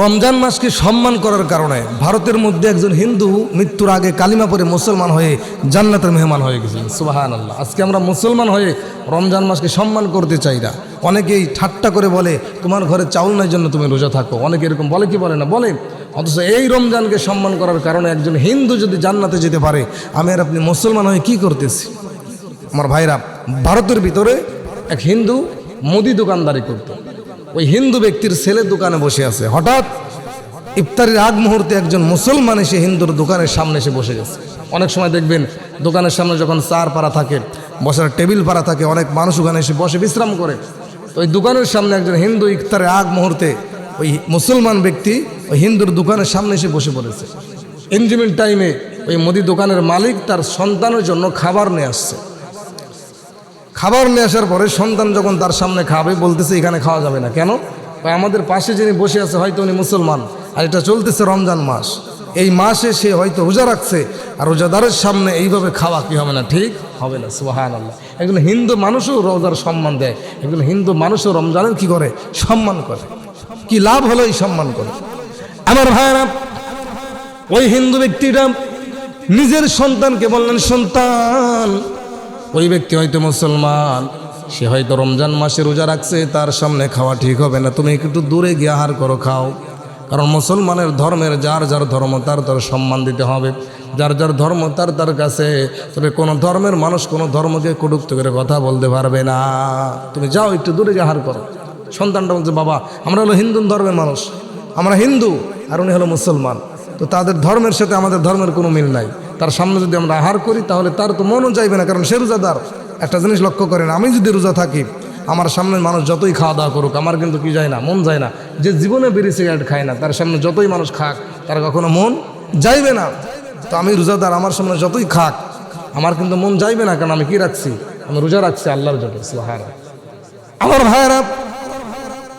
রমজান মাসকে সম্মান করার কারণে ভারতের মধ্যে একজন হিন্দু মৃত্যুর আগে কালিমা পরে মুসলমান হয়ে জান্নাতের মেহমান হয়ে গেছিলেন। সুবাহান আল্লাহ আজকে আমরা মুসলমান হয়ে রমজান মাসকে সম্মান করতে চাই না। অনেকেই ঠাট্টা করে বলে, তোমার ঘরে চাউল নাই জন্য তুমি রোজা থাকো। অনেকে এরকম বলে, কি বলে না? বলে, অথচ এই রমজানকে সম্মান করার কারণে একজন হিন্দু যদি জান্নাতে যেতে পারে, আমি আর আপনি মুসলমান হয়ে কি করতেছি? আমার ভাইরা, ভারতের ভিতরে এক হিন্দু মুদি দোকানদারি করত। ওই হিন্দু ব্যক্তির ছেলে দোকানে বসে আছে। হঠাৎ ইফতারের আগ মুহূর্তে একজন মুসলমান এসে হিন্দুর দোকানের সামনে এসে বসে গেছে। অনেক সময় দেখবেন দোকানের সামনে যখন চার পাড়া থাকে, বসার টেবিল পাড়া থাকে, অনেক মানুষ ওখানে এসে বসে বিশ্রাম করে। তো ওই দোকানের সামনে একজন হিন্দু ইফতারের আগ মুহূর্তে ওই মুসলমান ব্যক্তি ওই হিন্দুর দোকানের সামনে এসে বসে পড়েছে। ইনজিমিল টাইমে ওই মুদি দোকানের মালিক তার সন্তানের জন্য খাবার নিয়ে আসছে। খাবার নিয়ে আসার পরে সন্তান যখন তার সামনে খাবে, বলতেছে, এখানে খাওয়া যাবে না। কেন? আমাদের পাশে যিনি বসে আছে, হয়তো উনি মুসলমান। আর এটা চলতেছে রমজান মাস। এই মাসে সে হয়তো রোজা রাখছে। আর রোজাদারের সামনে এইভাবে খাওয়া কি হবে না? ঠিক হবে না সুহান আল্লাহ একজন হিন্দু মানুষও রোজার সম্মান দেয়। একজন হিন্দু মানুষও রমজানের কি করে? সম্মান করে। কি লাভ হলো এই সম্মান করে? আমার ভাইরা ওই হিন্দু ব্যক্তিটা নিজের সন্তানকে বললেন, সন্তান ওই ব্যক্তি হয়তো মুসলমান, সে হয়তো রমজান মাসে রোজা রাখছে, তার সামনে খাওয়া ঠিক হবে না। তুমি একটু দূরে গিয়ে আহার করো, খাও। কারণ মুসলমানের ধর্মের, যার যার ধর্ম, তার তার সম্মান দিতে হবে। যার যার ধর্ম, তার তার কাছে। তবে কোনো ধর্মের মানুষ কোনো ধর্মকে কটুক্ত করে কথা বলতে পারবে না। তুমি যাও, একটু দূরে আহার করো। সন্তানটা বলছে, বাবা, আমরা হলো হিন্দু ধর্মের মানুষ। আমরা হিন্দু, আর উনি হলো মুসলমান। তো তাদের ধর্মের সাথে আমাদের ধর্মের কোনো মিল নাই। তার সামনে যদি আমরা আহার করি, তাহলে তার তো মনও চাইবে না, কারণ সে রোজাদার। একটা জিনিস লক্ষ্য করেন, আমি যদি রোজা থাকি, আমার সামনে মানুষ যতই খাওয়া দাওয়া করুক, আমার কিন্তু কি যায় না, মন যায় না। যে জীবনে বিড়ি সিগারেট খায় না, তার সামনে যতই মানুষ খাক, তার কখনো মন যাইবে না। তো আমি রোজাদার, আমার সামনে যতই খাক, আমার কিন্তু মন যাইবে না, কারণ আমি কি রাখছি? আমি রোজা রাখছি আল্লাহর জন্য, সুবহানাল্লাহ। আমার ভাইয়েরা,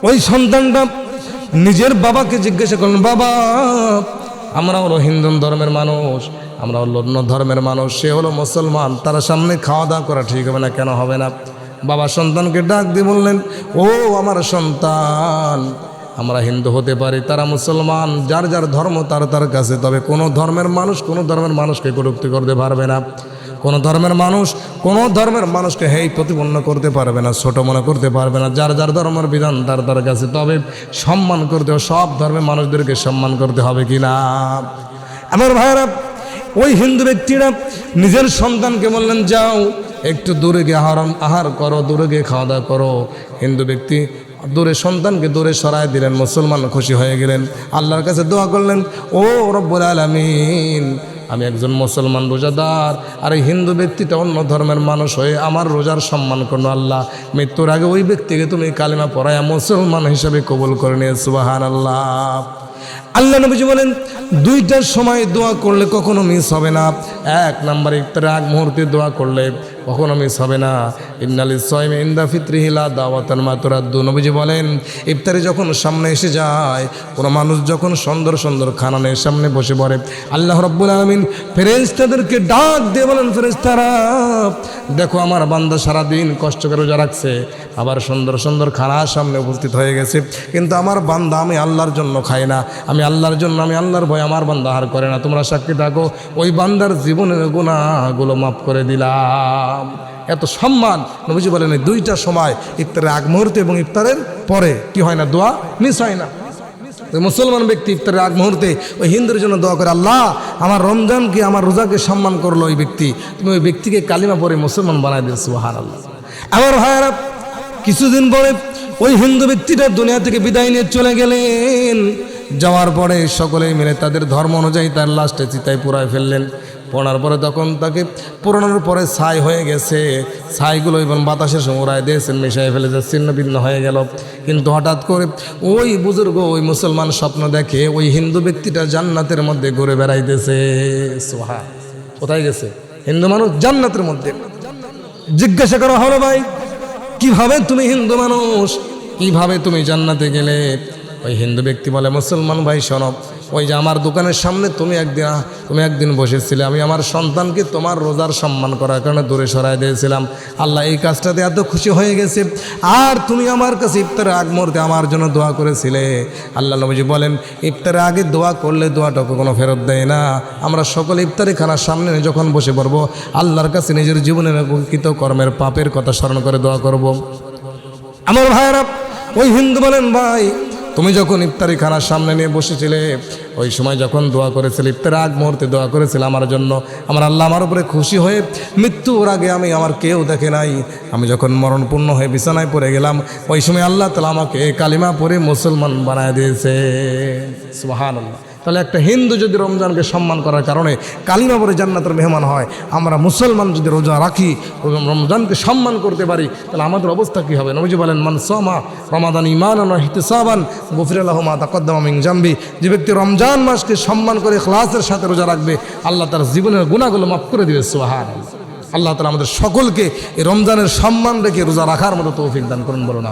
ওই সন্তানটা নিজের বাবাকে জিজ্ঞাসা করলেন, বাবা আমরা হলো হিন্দু ধর্মের মানুষ আমরা হলো অন্য ধর্মের মানুষ, সে হলো মুসলমান, তার সামনে খাওয়া দাওয়া করা ঠিক হবে না, কেন হবে না? বাবা সন্তানকে ডাক দিয়ে বললেন, ও আমার সন্তান, আমরা হিন্দু হতে পারি, তারা মুসলমান, যার যার ধর্ম তার তার কাছে, তবে কোনো ধর্মের মানুষ কোনো ধর্মের মানুষকে কটুক্তি করতে পারবে না। কোনো ধর্মের মানুষ কোনো ধর্মের মানুষকে হেই প্রতিপন্ন করতে পারবে না, ছোট মনে করতে পারবে না, যার যার ধর্মের বিধান তার তার কাছে, তবে সম্মান করতে হবে, সব ধর্মের মানুষদেরকে সম্মান করতে হবে কি না আমার ভাইরা ওই হিন্দু ব্যক্তিরা নিজের সন্তানকে বললেন, যাও, একটু দূরে গিয়ে আহার আহার করো, দূরে গিয়ে খাওয়া দাওয়া করো। হিন্দু ব্যক্তি দূরে, সন্তানকে দূরে সরায় দিলেন, মুসলমান খুশি হয়ে গেলেন। আল্লাহর কাছে দোয়া করলেন, ও রব্বুল আলামিন, আমি একজন মুসলমান রোজাদার, আর এই হিন্দু ব্যক্তিটা অন্য ধর্মের মানুষ হয়ে আমার রোজার সম্মান করল আল্লাহ। মৃত্যুর আগে ওই ব্যক্তিকে তুমি কালিমা পড়ায় মুসলমান হিসাবে কবুল করে নিয়ে সুবাহান আল্লাহ আল্লাহ নবীজি বলেন, দুইটার সময় দোয়া করলে কখনো মিস হবে না। এক নাম্বার ইফতারে আগ মুহূর্তে দোয়া করলে কখনো মিস হবে না। ইন্নালি সয়ম ইন্দা ফিত্রিহিলা দাওয়াতান মাতুরাদ্দু। নবীজি বলেন, ইফতারি যখন সামনে এসে যায়, কোনো মানুষ যখন সুন্দর সুন্দর খানানের সামনে বসে পড়ে, আল্লাহ রব্বুল আলমিন ফেরেস্তাদেরকে ডাক দিয়ে বলেন ফেরেস্তারা দেখো আমার বান্দা সারাদিন কষ্ট করে রোজা রাখছে, আবার সুন্দর সুন্দর খানার সামনে উপস্থিত হয়ে গেছে, কিন্তু আমার বান্দা আমি আল্লাহর জন্য খাই না। আমি আল্লাহর জন্য, আমি আল্লাহর ভয় আমার বান্দা হার করে না। তোমরা সাক্ষী থাকো, ওই বান্দার জীবনের গুণাগুলো মাফ করে দিলাম এত সম্মান নবীজি বলেন দুইটা সময় ইফতারের আগ মুহূর্তে এবং ইফতারের পরে। কি হয় না? দোয়া মিস হয় না। মুসলমান ব্যক্তি ইফতারের আগ মুহূর্তে ওই হিন্দুর জন্য দোয়া করে, আল্লাহ, আমার রমজানকে, আমার রোজাকে সম্মান করল ওই ব্যক্তি। তুমি ওই ব্যক্তিকে কালিমা পরে মুসলমান বানাই দিয়েছ সুহার আল্লাহ আমার ভাইয়ারা, কিছুদিন পরে ওই হিন্দু ব্যক্তিটা দুনিয়া থেকে বিদায় নিয়ে চলে গেলেন। যাওয়ার পরে সকলেই মিলে তাদের ধর্ম অনুযায়ী তার লাস্টে চিতায় পুরায় ফেললেন। পড়ার পরে তখন তাকে পুরানোর পরে ছাই হয়ে গেছে। ছাইগুলো এবং বাতাসের উড়ায় দিয়েছেন মিশাই ফেলেছে, ছিন্ন ভিন্ন হয়ে গেল। কিন্তু হঠাৎ করে ওই বুজুর্গ, ওই মুসলমান স্বপ্ন দেখে ওই হিন্দু ব্যক্তিটা জান্নাতের মধ্যে ঘুরে বেড়াইতেছে। সোহা কোথায় গেছে? হিন্দু মানুষ জান্নাতের মধ্যে। জিজ্ঞাসা করা হলো, ভাই, কীভাবে তুমি হিন্দু মানুষ? কীভাবে তুমি জান্নাতে গেলে? ওই হিন্দু ব্যক্তি বলে, মুসলমান ভাই সনব ওই যে আমার দোকানের সামনে তুমি একদিন তুমি একদিন বসেছিলে। আমি আমার সন্তানকে তোমার রোজার সম্মান করার কারণে দূরে সরাই দিয়েছিলাম। আল্লাহ এই কাজটাতে এত খুশি হয়ে গেছে। আর তুমি আমার কাছে ইফতারের আগ মুহূর্তে আমার জন্য দোয়া করেছিলে। আল্লাহ নবীজি বলেন ইফতারের আগে দোয়া করলে দোয়াটাকে কোনো ফেরত দেয় না। আমরা সকল ইফতারি খানার সামনে যখন বসে পড়ব, আল্লাহর কাছে নিজের জীবনের কৃত কর্মের পাপের কথা স্মরণ করে দোয়া করব। আমার ভাইয়েরা, ওই হিন্দু বলেন, ভাই, তুমি যখন ইফতারি খানার সামনে নিয়ে বসেছিলে ওই সময় যখন দোয়া করেছিল ইফতার আগ মুহূর্তে দোয়া করেছিল আমার জন্য, আমার আল্লাহ আমার উপরে খুশি হয়ে মৃত্যুর আগে আমি আমার কেউ দেখে নাই। আমি যখন মরণপূর্ণ হয়ে বিছানায় পড়ে গেলাম, ওই সময় আল্লাহ তালা আমাকে কালিমা পরে মুসলমান বানায় দিয়েছে। সুহান আল্লাহ তাহলে একটা হিন্দু যদি রমজানকে সম্মান করার কারণে কালিমা পরে জান্নাতের মেহমান হয়, আমরা মুসলমান যদি রোজা রাখি রমজানকে সম্মান করতে পারি, তাহলে আমাদের অবস্থা কী হবে? নবীজি বলেন, মান সমা রমাদান ইমান হিতেসাবান গফির আল্লাহমা তাকদ্দামিং জাম্বি। যে ব্যক্তি রমজান মাসকে সম্মান করে খ্লাসের সাথে রোজা রাখবে, আল্লাহ তার জীবনের গুণাগুলো মাফ করে দিবে সোহান আল্লাহ তালা আমাদের সকলকে এই রমজানের সম্মান রেখে রোজা রাখার মতো তৌফিক দান করুন বলুন